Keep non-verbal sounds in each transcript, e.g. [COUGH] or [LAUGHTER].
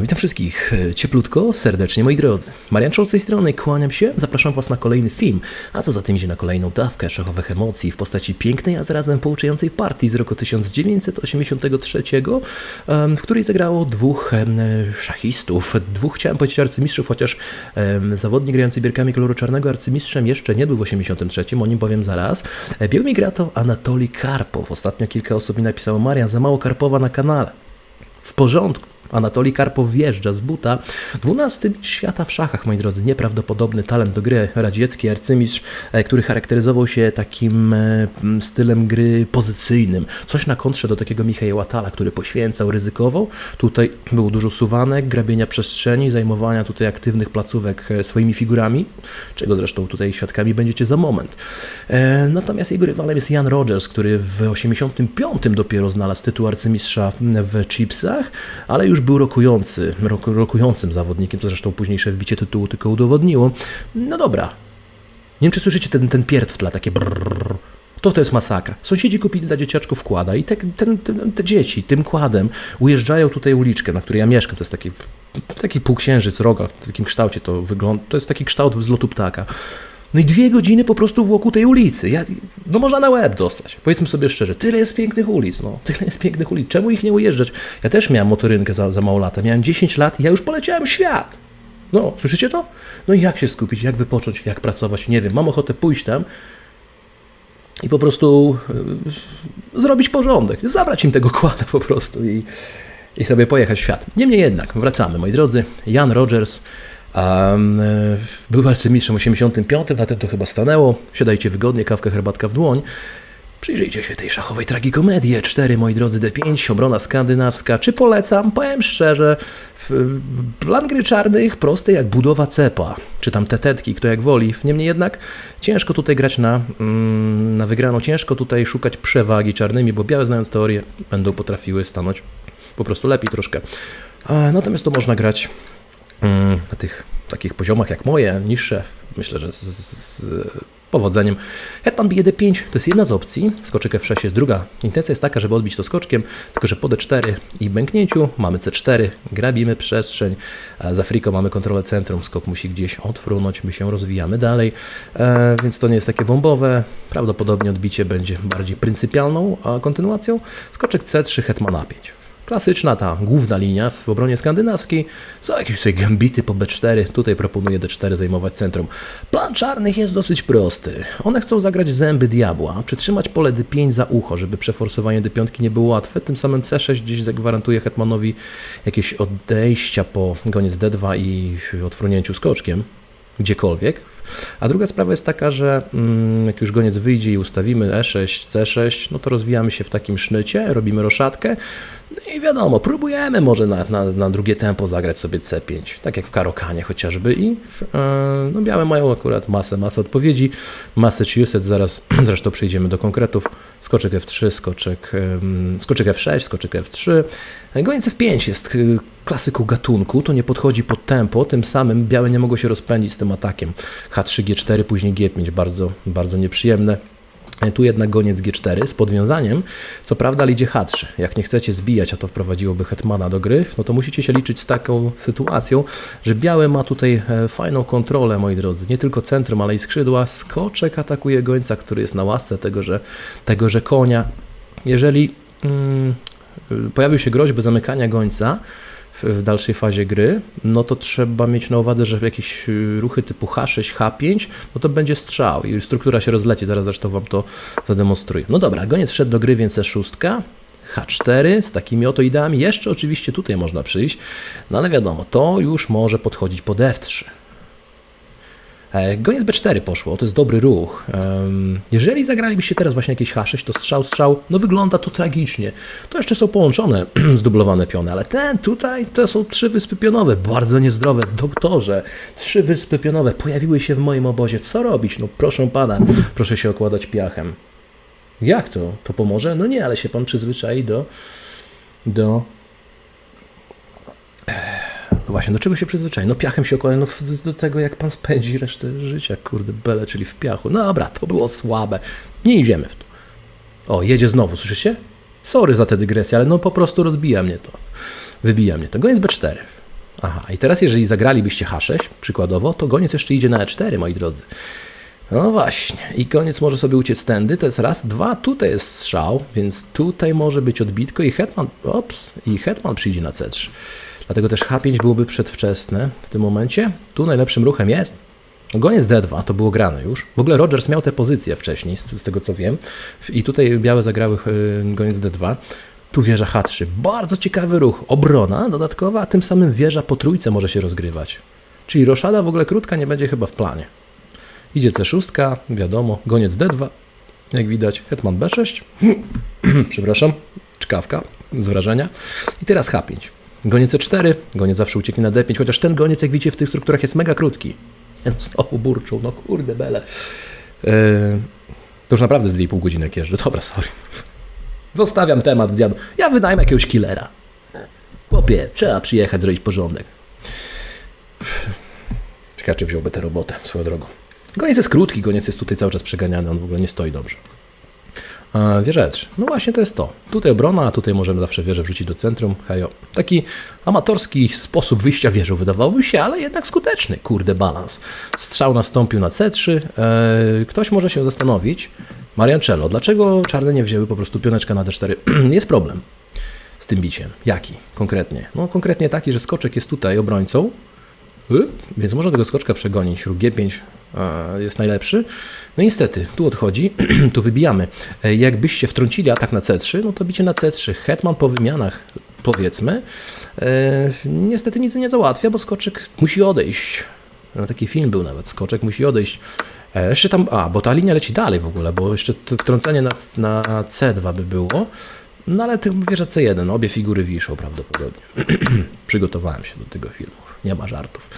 witam wszystkich e, cieplutko, serdecznie moi drodzy. Marian Czoł z tej strony, kłaniam się, zapraszam was na kolejny film, a co za tym idzie na kolejną dawkę szachowych emocji w postaci pięknej, a zarazem pouczającej partii z roku 1983, em, w której zagrało dwóch szachistów, dwóch chciałem powiedzieć arcymistrzów, chociaż zawodnik grający bierkami koloru czarnego arcymistrzem jeszcze nie był w 83, o nim powiem zaraz. E, Biegł mi gra to Anatoli Karpow, ostatnio kilka osób mi napisało, Marian, za mało Karpowa na kanale. W porządku. Anatolii Karpow wjeżdża z buta. 12 świata w szachach, moi drodzy. Nieprawdopodobny talent do gry. Radziecki arcymistrz, e, który charakteryzował się takim e, stylem gry pozycyjnym. Coś na kontrze do takiego Michała Tala, który poświęcał, ryzykował. Tutaj było dużo suwanek, grabienia przestrzeni, zajmowania tutaj aktywnych placówek e, swoimi figurami, czego zresztą tutaj świadkami będziecie za moment. Natomiast jego rywalem jest Jan Rogers, który w 85 dopiero znalazł tytuł arcymistrza w chipsach, ale już był rokujący, rok, rokującym zawodnikiem, co zresztą późniejsze wbicie tytułu tylko udowodniło. No dobra. Nie wiem, czy słyszycie ten, ten pierd w tle, takie brrr. To to jest masakra. Sąsiedzi kupili dla dzieciaczków wkłada i te, ten, te dzieci tym kładem ujeżdżają tutaj uliczkę, na której ja mieszkam. To jest taki, taki półksiężyc, rogal w takim kształcie to wygląda. To jest taki kształt wzlotu ptaka. No i dwie godziny po prostu wokół tej ulicy. Ja, no można na łeb dostać. Powiedzmy sobie szczerze, tyle jest pięknych ulic, no. Tyle jest pięknych ulic. Czemu ich nie ujeżdżać? Ja też miałem motorynkę za, za mało lata. Miałem 10 lat i ja już poleciałem świat. No, słyszycie to? No i jak się skupić, jak wypocząć, jak pracować, nie wiem. Mam ochotę pójść tam i po prostu y, zrobić porządek. Zabrać im tego [LAUGHS] kłada po prostu i, i sobie pojechać w świat. Niemniej jednak, wracamy, moi drodzy. Jan Rogers um, był arcymistrzem w 85, na tym to chyba stanęło. Siadajcie wygodnie, kawkę, herbatka w dłoń. Przyjrzyjcie się tej szachowej tragikomedii. 4, moi drodzy, D5, obrona skandynawska. Czy polecam? Powiem szczerze, plan gry czarnych prosty jak budowa cepa, czy tam tetetki, kto jak woli. Niemniej jednak ciężko tutaj grać na, mm, na wygraną, ciężko tutaj szukać przewagi czarnymi, bo białe znając teorię będą potrafiły stanąć po prostu lepiej troszkę. Natomiast to można grać na tych takich poziomach jak moje, niższe, myślę, że z, z, powodzeniem. Hetman bije d5 to jest jedna z opcji, skoczek f6 jest druga. Intencja jest taka, żeby odbić to skoczkiem, tylko że po d4 i bęknięciu mamy c4, grabimy przestrzeń, za friko mamy kontrolę centrum, skok musi gdzieś odfrunąć, my się rozwijamy dalej, e, więc to nie jest takie bombowe. Prawdopodobnie odbicie będzie bardziej pryncypialną kontynuacją. Skoczek c3, hetman a5. Klasyczna ta główna linia w obronie skandynawskiej. Są jakieś tutaj gambity po B4. Tutaj proponuję D4 zajmować centrum. Plan czarnych jest dosyć prosty. One chcą zagrać zęby diabła, przytrzymać pole D5 za ucho, żeby przeforsowanie D5 nie było łatwe. Tym samym C6 gdzieś zagwarantuje hetmanowi jakieś odejścia po goniec D2 i odfrunięciu skoczkiem gdziekolwiek. A druga sprawa jest taka, że mm, jak już goniec wyjdzie i ustawimy E E6, C6, no to rozwijamy się w takim sznycie, robimy roszadkę no i wiadomo, próbujemy może na, na, na drugie tempo zagrać sobie C5, tak jak w Karokanie chociażby i e, no białe mają akurat masę, masę odpowiedzi, Massachusetts, zaraz [CLEARS THROAT] zresztą przejdziemy do konkretów, skoczek F3, skoczek, skoczek F6, skoczek F3, goniec F5 jest y, klasyką gatunku, to nie podchodzi pod tempo, tym samym białe nie mogą się rozpędzić z tym atakiem. H3, G4, później G5, bardzo, bardzo nieprzyjemne. E, Tu jednak goniec G4 z podwiązaniem, co prawda ale idzie H3. Jak nie chcecie zbijać, a to wprowadziłoby hetmana do gry, no to musicie się liczyć z taką sytuacją, że białe ma tutaj e, fajną kontrolę, moi drodzy. Nie tylko centrum, ale i skrzydła. Skoczek atakuje gońca, który jest na łasce tego, że, tego, że konia. Jeżeli mm, y, pojawił się groźby zamykania gońca, w- dalszej fazie gry, no to trzeba mieć na uwadze, że jakieś y, ruchy typu H6, H5, no to będzie strzał i struktura się rozleci, zaraz zresztą Wam to zademonstruję. No dobra, goniec wszedł do gry, więc E6, H4 z takimi oto ideami, jeszcze oczywiście tutaj można przyjść, no ale wiadomo, to już może podchodzić pod F3. E, Goniec B4 poszło, to jest dobry ruch. Jeżeli zagralibyście teraz właśnie jakieś H6, to strzał, strzał, no wygląda to tragicznie. To jeszcze są połączone, [CLEARS THROAT] zdublowane piony, ale ten tutaj to są trzy wyspy pionowe, bardzo niezdrowe. Doktorze, trzy wyspy pionowe pojawiły się w moim obozie. Co robić? No proszę pana, proszę się okładać piachem. Jak to? To pomoże? No nie, ale się pan przyzwyczai do. do. No właśnie, do czego się przyzwyczai? No piachem się okłada, no do tego jak pan spędzi resztę życia, kurde, bele, czyli w piachu. No dobra, to było słabe. Nie idziemy w to. O, jedzie znowu, słyszycie? Sorry za tę dygresję, ale no po prostu rozbija mnie to. Wybija mnie to. Goniec B4. Aha, i teraz jeżeli zagralibyście H6, przykładowo, to goniec jeszcze idzie na E4, moi drodzy. No właśnie, i koniec może sobie uciec tędy, to jest raz, dwa, tutaj jest strzał, więc tutaj może być odbitko i hetman, ops, i hetman przyjdzie na C3. Dlatego też H5 byłoby przedwczesne w tym momencie. Tu najlepszym ruchem jest goniec D2, to było grane już. W ogóle Rogers miał tę pozycję wcześniej, z, tego co wiem. I tutaj białe zagrały y, goniec D2. Tu wieża H3. Bardzo ciekawy ruch. Obrona dodatkowa, a tym samym wieża po trójce może się rozgrywać. Czyli roszada w ogóle krótka nie będzie chyba w planie. Idzie C6, wiadomo, goniec D2, jak widać, hetman B6, [CLEARS THROAT] przepraszam, czkawka z wrażenia. I teraz H5. Goniec C4, goniec zawsze ucieknie na D5, chociaż ten goniec, jak widzicie, w tych strukturach jest mega krótki. No, Znowu burczą, no kurde bele. Yy, to już naprawdę z 2,5 godziny jeżdżę. Dobra, sorry. Zostawiam temat, diabł. Ja wynajmę jakiegoś killera. Popie, trzeba przyjechać, zrobić porządek. Ciekawe, czy wziąłby tę robotę swoją drogą. Goniec jest krótki, goniec jest tutaj cały czas przeganiany, on w ogóle nie stoi dobrze. A, Wieżecz. No właśnie to jest to. Tutaj obrona, a tutaj możemy zawsze wieżę wrzucić do centrum. Hejo. Taki amatorski sposób wyjścia wieżą wydawałoby się, ale jednak skuteczny. Kurde, balans. Strzał nastąpił na C3. E, ktoś może się zastanowić, Mariancello, dlaczego czarne nie wzięły po prostu pioneczka na D4? [CLEARS THROAT] jest problem z tym biciem. Jaki konkretnie? No konkretnie taki, że skoczek jest tutaj obrońcą, Y, Więc można tego skoczka przegonić. Ruch G5 e, jest najlepszy. No niestety, tu odchodzi, [CLEARS THROAT] tu wybijamy. E, Jakbyście wtrącili atak na C3, no to bicie na C3. Hetman po wymianach, powiedzmy, e, niestety nic nie załatwia, bo skoczek musi odejść. No, taki film był nawet, skoczek musi odejść. E, Jeszcze tam, a, bo ta linia leci dalej w ogóle, bo jeszcze wtrącenie na, na C2 by było. No ale ty wieża C1, obie figury wiszą prawdopodobnie. [CLEARS THROAT] Przygotowałem się do tego filmu, nie ma żartów.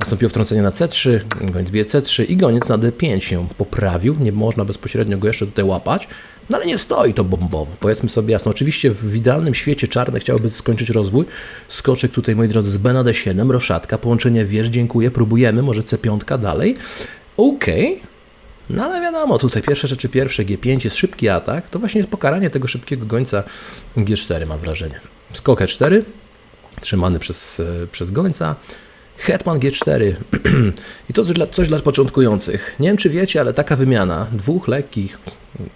Nastąpiło wtrącenie na C3, goniec bije C3 i goniec na D5 się poprawił. Nie można bezpośrednio go jeszcze tutaj łapać, no ale nie stoi to bombowo. Powiedzmy sobie jasno, oczywiście w idealnym świecie czarne chciałyby skończyć rozwój. Skoczek tutaj, moi drodzy, z B na D7, roszatka, połączenie wież, dziękuję, próbujemy, może C5 dalej. Okej, no ale wiadomo, tutaj pierwsze rzeczy pierwsze, G5 jest szybki atak, to właśnie jest pokaranie tego szybkiego gońca G4 mam wrażenie. Skok E4, trzymany przez, e, przez gońca, Hetman G4 [CLEARS THROAT] i to coś dla, coś dla początkujących. Nie wiem czy wiecie, ale taka wymiana dwóch lekkich,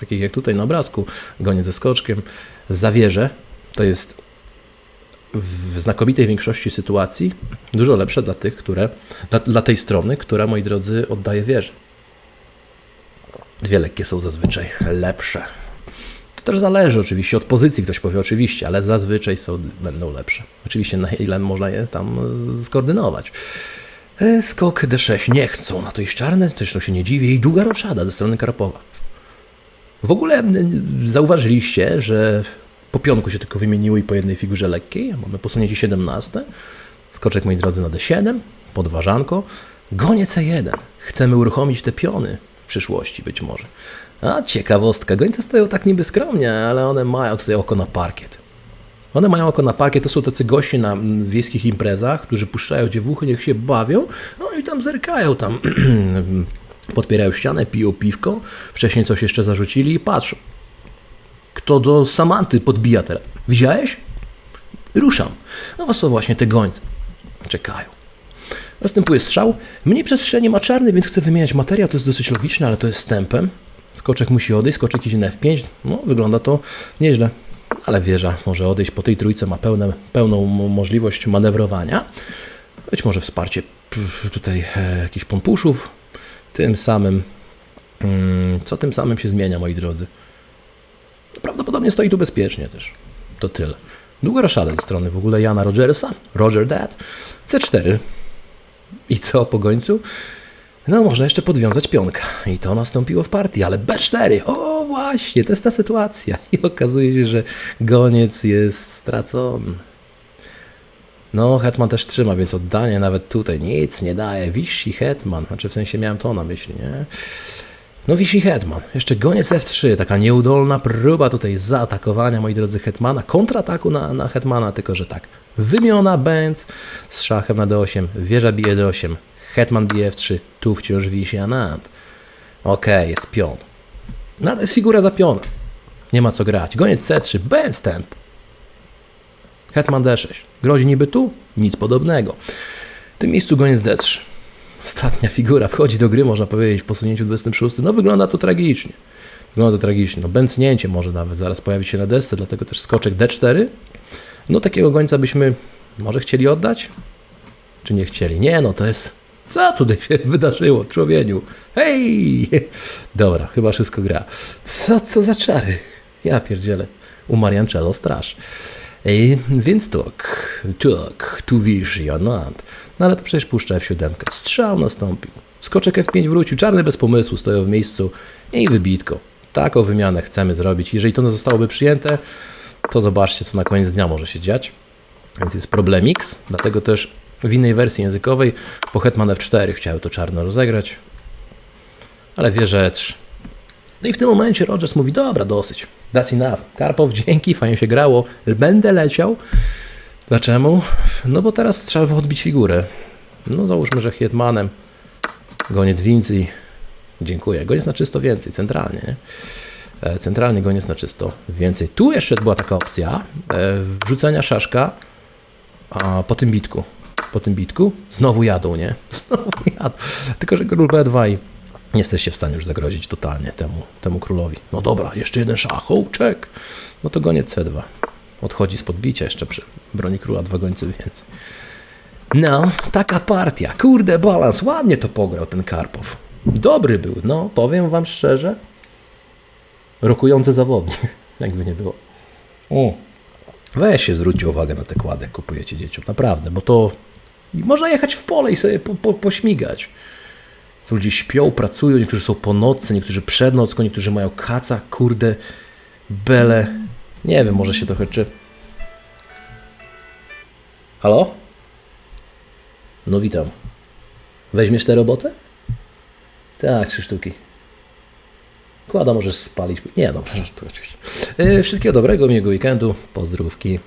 takich jak tutaj na obrazku, goniec ze skoczkiem, zawierze, to jest w znakomitej większości sytuacji dużo lepsze dla tych, które, dla, dla tej strony, która, moi drodzy, oddaje wieżę. Dwie lekkie są zazwyczaj lepsze. To też zależy oczywiście od pozycji, ktoś powie oczywiście, ale zazwyczaj są, będą lepsze. Oczywiście na ile można je tam skoordynować. E, Skok D6 nie chcą na to iść czarne, zresztą się nie dziwię. I długa roszada ze strony Karpowa. W ogóle zauważyliście, że po pionku się tylko wymieniły i po jednej figurze lekkiej. Mamy posunięcie 17. Skoczek, moi drodzy, na D7, podważanko. Goniec E1. Chcemy uruchomić te piony w przyszłości być może. A ciekawostka, gońce stoją tak niby skromnie, ale one mają tutaj oko na parkiet. One mają oko na parkiet, to są tacy goście na mm, wiejskich imprezach, którzy puszczają dziewuchy, niech się bawią, no i tam zerkają, tam [CLEARS THROAT] podpierają ścianę, piją piwko, wcześniej coś jeszcze zarzucili i patrzą. Kto do Samanty podbija teraz? Widziałeś? Ruszam. No to właśnie te gońce. Czekają. Następuje strzał. Mniej przestrzeni ma czarny, więc chcę wymieniać materiał. To jest dosyć logiczne, ale to jest stępem. Skoczek musi odejść, skoczek idzie na F5. No, wygląda to nieźle. Ale wieża może odejść. Po tej trójce ma pełne, pełną mo- możliwość manewrowania. Być może wsparcie tutaj e, jakichś pompuszów. Tym samym. Mm, co tym samym się zmienia, moi drodzy? Prawdopodobnie stoi tu bezpiecznie też. To tyle. Długa roszada ze strony w ogóle Jana Rogersa. Roger Dad. C4. I co po gońcu? No, można jeszcze podwiązać pionka. I to nastąpiło w partii, ale B4. O, właśnie, to jest ta sytuacja. I okazuje się, że goniec jest stracony. No, Hetman też trzyma, więc oddanie nawet tutaj nic nie daje. Wisi Hetman. Znaczy, w sensie miałem to na myśli, nie? No wisi Hetman. Jeszcze goniec F3, taka nieudolna próba tutaj zaatakowania, moi drodzy, Hetmana, kontrataku na, na Hetmana, tylko że tak. Wymiona Benz z szachem na D8, wieża bije D8, Hetman bije F3, tu wciąż wisi Anand. Okej, jest pion. No to jest figura za piona. Nie ma co grać. Goniec C3, Benz temp. Hetman D6. Grozi niby tu? Nic podobnego. W tym miejscu goniec D3. Ostatnia figura wchodzi do gry, można powiedzieć, w posunięciu 26. No wygląda to tragicznie. Wygląda to tragicznie. No bęcnięcie może nawet zaraz pojawi się na desce, dlatego też skoczek D4. No takiego gońca byśmy może chcieli oddać? Czy nie chcieli? Nie, no to jest... Co tutaj się [LAUGHS] wydarzyło, człowieniu? Hej! [LAUGHS] Dobra, chyba wszystko gra. Co to za czary? Ja pierdzielę. U Mariancello straż. Ej, więc tak, tak, tu visionant. No ale to przecież puszcza F7. Strzał nastąpił. Skoczek F5 wrócił, czarny bez pomysłu, stoją w miejscu i wybitko. Taką wymianę chcemy zrobić. Jeżeli to zostałoby przyjęte, to zobaczcie, co na koniec dnia może się dziać. Więc jest problemix, dlatego też w innej wersji językowej po Hetman F4 chciały to czarno rozegrać, ale wie rzecz. No i w tym momencie Rogers mówi, dobra, dosyć, that's enough. Karpow, [LAUGHS] dzięki, fajnie się grało, będę leciał. Dlaczego? No bo teraz trzeba odbić figurę. No załóżmy, że Hetmanem goniec więcej. Dziękuję. Goniec na czysto więcej, centralnie. Nie? E, Centralnie goniec na czysto więcej. Tu jeszcze była taka opcja e, wrzucenia szaszka po tym bitku. Po tym bitku znowu jadą, nie? [LAUGHS] Znowu jadą. Tylko, że król B2 i nie jesteście w stanie już zagrozić totalnie temu, temu królowi. No dobra, jeszcze jeden szach, czek. No to goniec C2. Odchodzi z podbicia jeszcze przy broni króla dwa gońce więcej. No, taka partia. Kurde, balans. Ładnie to pograł ten Karpow. Dobry był, no, powiem wam szczerze. Rokujący zawodnik, [LAUGHS] jakby nie było. O. Weź się zwróćcie uwagę na te kłady, kupujecie dzieciom, naprawdę, bo to i można jechać w pole i sobie po, po, pośmigać. To ludzie śpią, pracują, niektórzy są po nocy, niektórzy przed nocą, niektórzy mają kaca, kurde, bele. Nie wiem, może się trochę czy... Halo? No witam. Weźmiesz tę robotę? Tak, trzy sztuki. Kłada możesz spalić. Nie, dobrze, żartuję oczywiście. Yy, wszystkiego dobrego, miłego weekendu, pozdrówki.